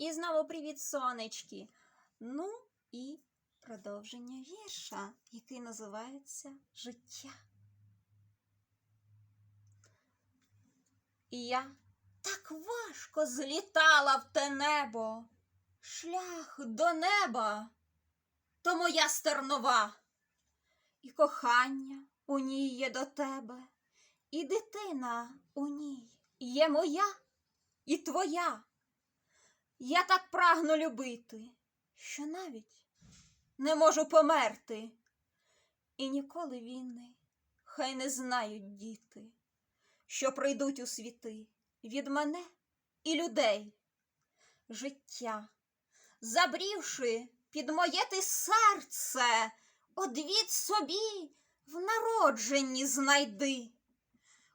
І знову привіт, сонечки. Ну і продовження вірша, який називається Життя. І я так важко злітала в те небо, шлях до неба, то моя стернова, і кохання у ній є до тебе, і дитина у ній є моя і твоя. Я так прагну любити, що навіть не можу померти. І ніколи війни хай не знають діти, що прийдуть у світи від мене і людей. Життя, забрівши під моє ти серце, одвід собі в народженні знайди.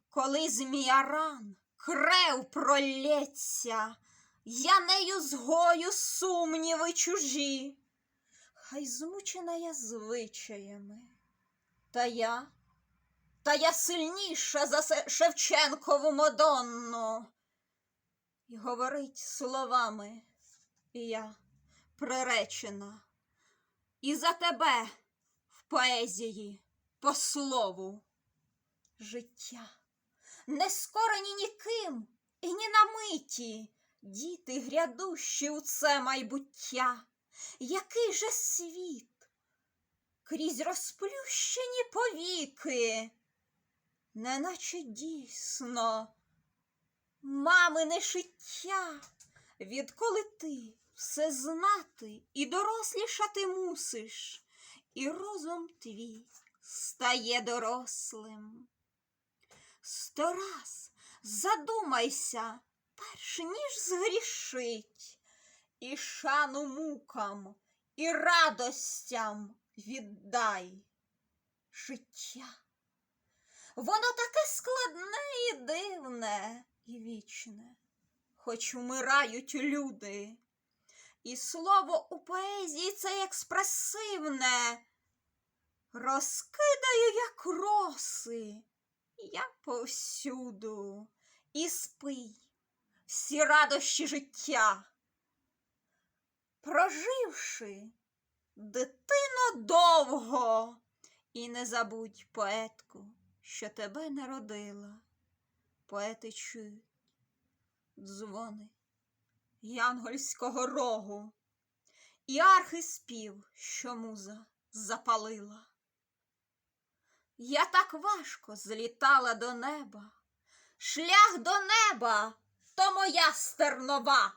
Коли змія ран крев пролється, я нею згою сумніви чужі, хай змучена я звичаями, та я, та я сильніша за Шевченкову Мадонну. І говорить словами, я приречена, і за тебе в поезії по слову. Життя не скорені ніким і ні на миті, діти грядущі у це майбуття. Який же світ крізь розплющені повіки, неначе дійсно мамине шиття, відколи ти все знати і дорослішати мусиш, і розум твій стає дорослим. Сто раз задумайся, перш ніж згрішить, і шану мукам, і радостям віддай життя. Воно таке складне і дивне, і вічне, хоч вмирають люди. І слово у поезії це експресивне, розкидаю, як роси. Я повсюду і спий всі радощі життя. Проживши дитино довго, і не забудь поетку, що тебе народила. Поети чують дзвони янгольського рогу і архиспів, що муза запалила. Я так важко злітала до неба. Шлях до неба то моя стернова.